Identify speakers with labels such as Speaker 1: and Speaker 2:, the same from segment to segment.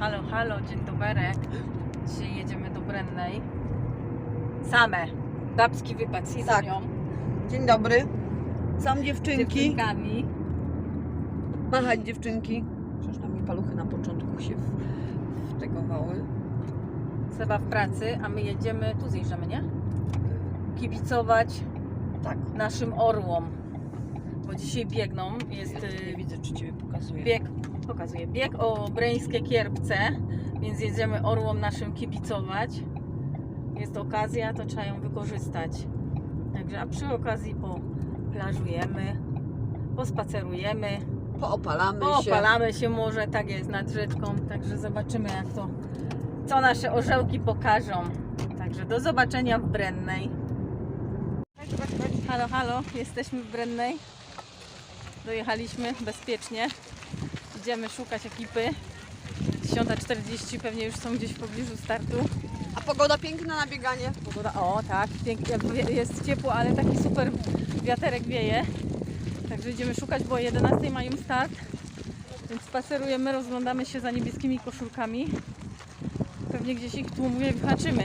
Speaker 1: Halo, halo, dzień doberek. Dzisiaj jedziemy do Brennej. Same. Babski wypad z
Speaker 2: Tak. Dzień dobry. Sam dziewczynki.
Speaker 1: dziewczynkami.
Speaker 2: Machać dziewczynki. Przecież tam mi paluchy na początku się w- wtegowały.
Speaker 1: Seba w pracy, a my jedziemy, tu zjeżdżamy, nie? Kibicować
Speaker 2: Tak.
Speaker 1: naszym orłom. Bo dzisiaj biegną, jest y,
Speaker 2: widzę, czy ciebie pokazuję.
Speaker 1: bieg, pokazuję, bieg o Breńskie Kierpce, więc jedziemy orłom naszym kibicować. Jest okazja, to trzeba ją wykorzystać. Także, a przy okazji poplażujemy, pospacerujemy,
Speaker 2: Poopalamy się.
Speaker 1: poopalamy się może, tak jest, nad rzeczką, także zobaczymy jak to, co nasze orzełki pokażą. Także do zobaczenia w Brennej. Halo, halo, jesteśmy w Brennej. Dojechaliśmy bezpiecznie. Idziemy szukać ekipy. 10.40 pewnie już są gdzieś w pobliżu startu.
Speaker 2: A pogoda piękna na bieganie.
Speaker 1: Pogoda, o tak, pięknie, jest ciepło, ale taki super wiaterek wieje. Także idziemy szukać, bo o 11 mają start. Więc spacerujemy, rozglądamy się za niebieskimi koszulkami. Pewnie gdzieś ich tłumuje wyhaczymy.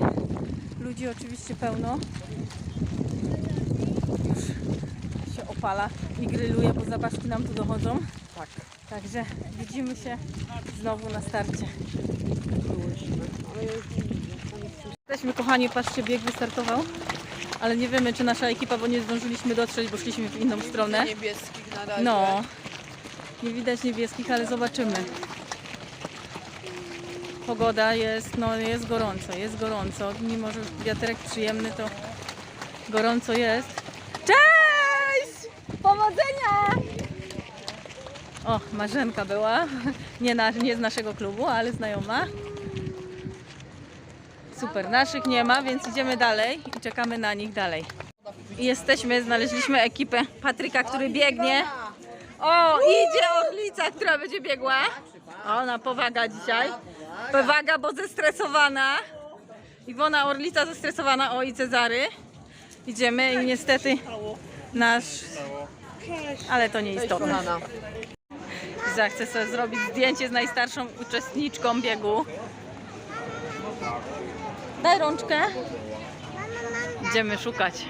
Speaker 1: Ludzi oczywiście pełno. Już się opala i gryluje, bo zabawki nam tu dochodzą.
Speaker 2: Tak.
Speaker 1: Także widzimy się znowu na starcie. Jesteśmy kochani, patrzcie, bieg wystartował, ale nie wiemy czy nasza ekipa, bo nie zdążyliśmy dotrzeć, bo szliśmy w inną stronę.
Speaker 2: Niebieskich na razie.
Speaker 1: No, nie widać niebieskich, ale zobaczymy. Pogoda jest, no jest gorąco, jest gorąco. Mimo, że wiaterek przyjemny, to gorąco jest. O, Marzenka była. Nie, na, nie z naszego klubu, ale znajoma. Super, naszych nie ma, więc idziemy dalej i czekamy na nich dalej. Jesteśmy, znaleźliśmy ekipę Patryka, który biegnie. O, idzie Orlica, która będzie biegła. Ona powaga dzisiaj. Powaga, bo zestresowana. Iwona Orlica zestresowana. O, i Cezary. Idziemy i niestety nasz... Ale to nie istotne. Iza chce sobie zrobić zdjęcie z najstarszą uczestniczką biegu. Daj rączkę. Idziemy szukać.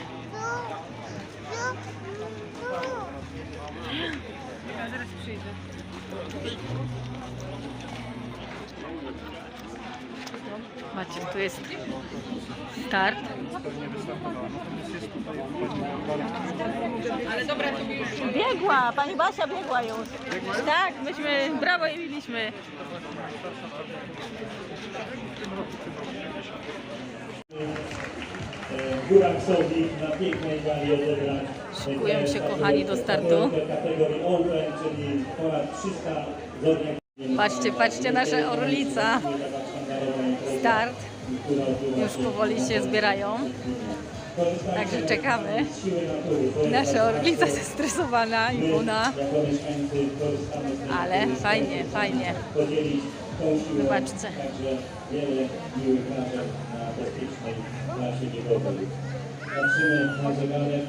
Speaker 1: Macie, tu jest start. Biegła, pani Basia biegła już. Tak, myśmy brawo i mieliśmy.
Speaker 3: Górak na pięknej gali.
Speaker 1: Szykują się, kochani, do startu.
Speaker 3: kategorii Open, czyli ponad 300 zodniak.
Speaker 1: Patrzcie, patrzcie, nasza orlica. Start. Już powoli się zbierają. Także czekamy. Nasza orlica zestresowana,
Speaker 3: z
Speaker 1: Ale fajnie, fajnie. Zobaczcie.
Speaker 3: Patrzymy na zegarek.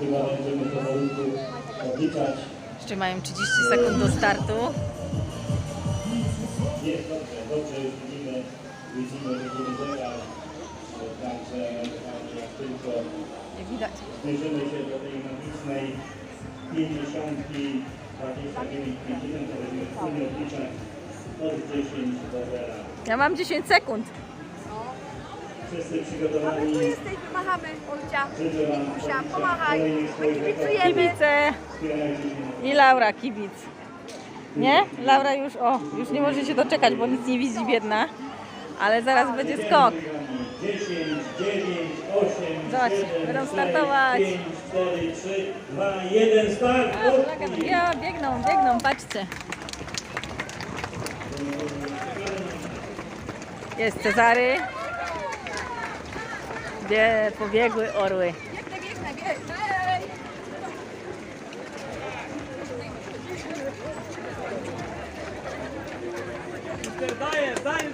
Speaker 3: Chyba będziemy powolutku odliczać.
Speaker 1: Jeszcze mają 30 sekund do startu.
Speaker 3: Jest dobrze, dobrze już widzimy, widzimy, widzimy zegar. Także jak tylko
Speaker 1: Jak widać.
Speaker 3: zbliżymy się do tej magicznej 50, 29, 50, to będziemy wspólnie odliczać od 10 do 0.
Speaker 1: Ja mam 10 sekund.
Speaker 3: Wszyscy przygotowani.
Speaker 4: jesteśmy, machamy, Olcia.
Speaker 3: Życzę Wam
Speaker 4: Mikusia, pomachaj.
Speaker 3: swoich
Speaker 4: Kibicujemy.
Speaker 1: Kibice
Speaker 3: Wspierajcie się.
Speaker 1: i Laura kibic. Nie? Laura już, o, już nie może się doczekać, bo nic nie widzi biedna. Ale zaraz będzie skok.
Speaker 3: 10, 9, 8,
Speaker 1: Zobaczcie,
Speaker 3: 7,
Speaker 1: będą
Speaker 3: 6,
Speaker 1: startować.
Speaker 3: 5, 4, 3, 2, 1, start!
Speaker 1: A, ja, biegną, biegną, patrzcie. Jest Cezary. Gdzie pobiegły orły.
Speaker 4: Biegnę, biegnę, biegnę. Ej!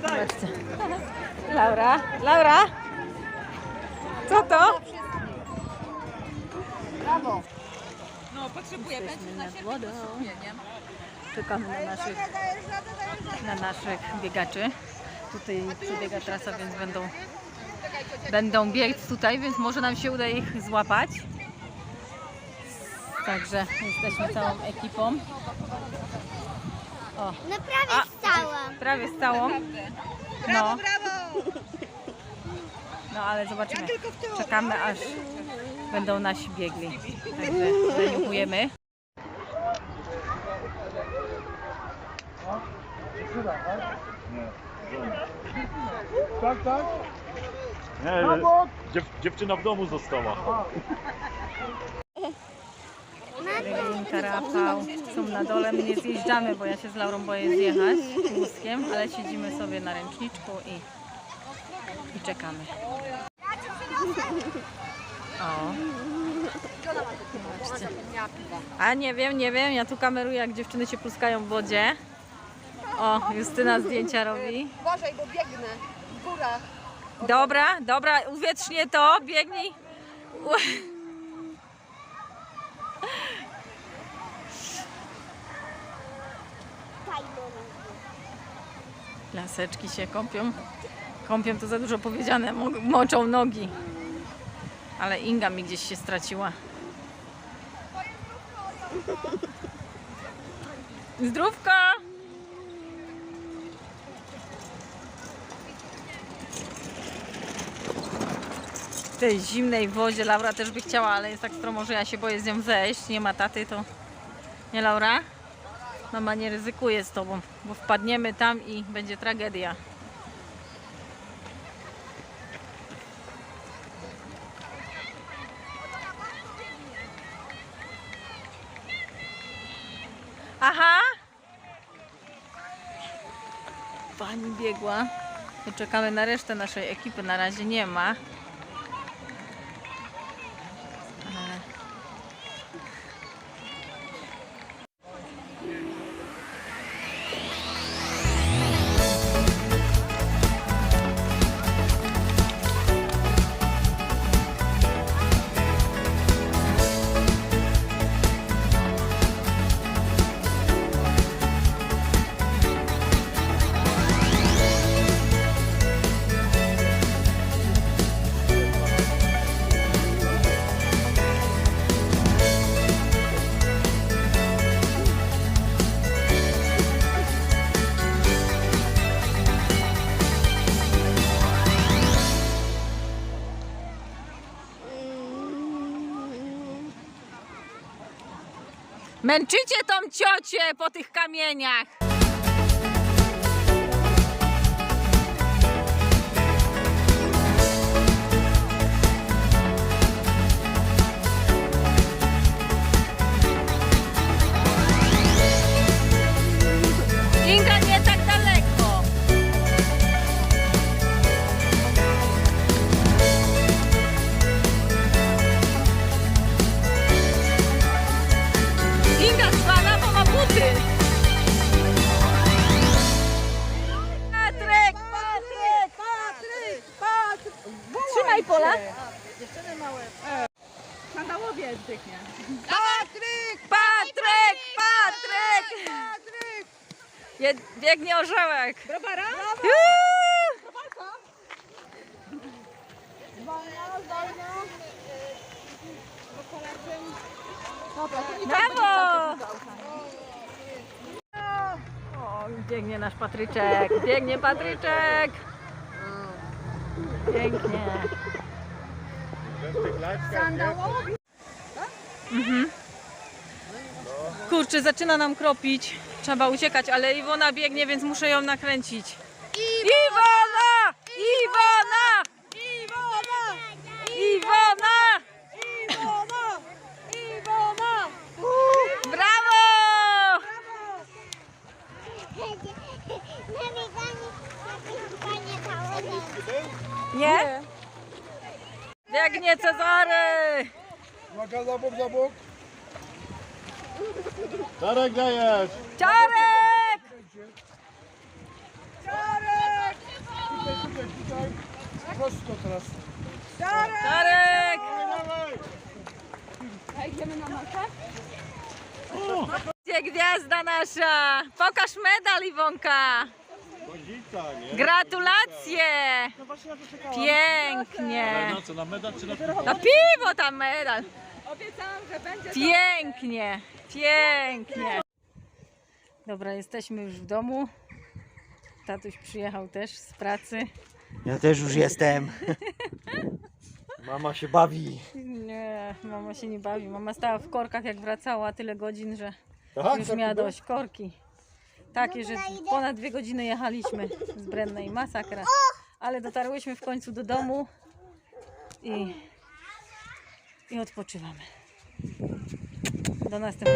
Speaker 1: Zobaczcie. Laura, Laura. Co to?
Speaker 4: Brawo.
Speaker 1: Jesteśmy nad wodą. czekamy na naszych, na naszych biegaczy. Tutaj przebiega trasa, więc będą, będą biec tutaj, więc może nam się uda ich złapać. Także jesteśmy całą ekipą. O,
Speaker 5: No prawie
Speaker 1: A.
Speaker 5: stałam.
Speaker 1: prawie z całą. No. No ale zobaczymy. Czekamy aż będą nasi biegli. Także zaniuchujemy.
Speaker 6: Nie, dziew, dziewczyna w domu została.
Speaker 1: Reginka, Rafał są na dole. My nie zjeżdżamy, bo ja się z Laurą boję zjechać wózkiem, ale siedzimy sobie na ręczniczku i, i czekamy. O. Zobaczcie. A nie wiem, nie wiem, ja tu kameruję jak dziewczyny się pluskają w wodzie. O, Justyna zdjęcia robi.
Speaker 4: Uważaj, bo biegnę w górach.
Speaker 1: Dobra, dobra, uwietrznie to, biegnij. Laseczki się kąpią. Kąpią to za dużo powiedziane, mo- moczą nogi. Ale Inga mi gdzieś się straciła. Zdrówko! W tej zimnej wodzie Laura też by chciała, ale jest tak stromo, że ja się boję z nią zejść. Nie ma taty, to... Nie Laura? Mama nie ryzykuje z tobą, bo wpadniemy tam i będzie tragedia. Aha! Pani biegła. Czekamy na resztę naszej ekipy. Na razie nie ma. Męczycie tą ciocię po tych kamieniach. Je, biegnie orzełek. Browara? Brawo! O, biegnie nasz Patryczek, biegnie Patryczek. Pięknie. Mhm. Kurczę, zaczyna nam kropić. Trzeba uciekać, ale Iwona biegnie, więc muszę ją nakręcić. Iwona! Iwona! Iwona! Iwona! Iwona! Brawo!
Speaker 5: Na bieganie, na bieganie dało
Speaker 1: Nie? Biegnie Cezary!
Speaker 7: Uwaga, za bok, za bok.
Speaker 6: Darek dajesz!
Speaker 1: Czarek!
Speaker 7: Tutaj, tutaj, tutaj. Prosto teraz.
Speaker 1: Czarek! Gdzie Idzie gwiazda nasza. Pokaż medal, Iwonka. Gratulacje. Pięknie.
Speaker 6: Na co, na medal czy na
Speaker 1: Na piwo tam medal. Pięknie, pięknie. Dobra, jesteśmy już w domu. Tatuś przyjechał też z pracy.
Speaker 8: Ja też już jestem. Mama się bawi.
Speaker 1: Nie, mama się nie bawi. Mama stała w korkach jak wracała tyle godzin, że
Speaker 8: Tak,
Speaker 1: już miała dość korki. Takie, że ponad dwie godziny jechaliśmy z Brennej. Masakra. Ale dotarłyśmy w końcu do domu i, i odpoczywamy. до нас там.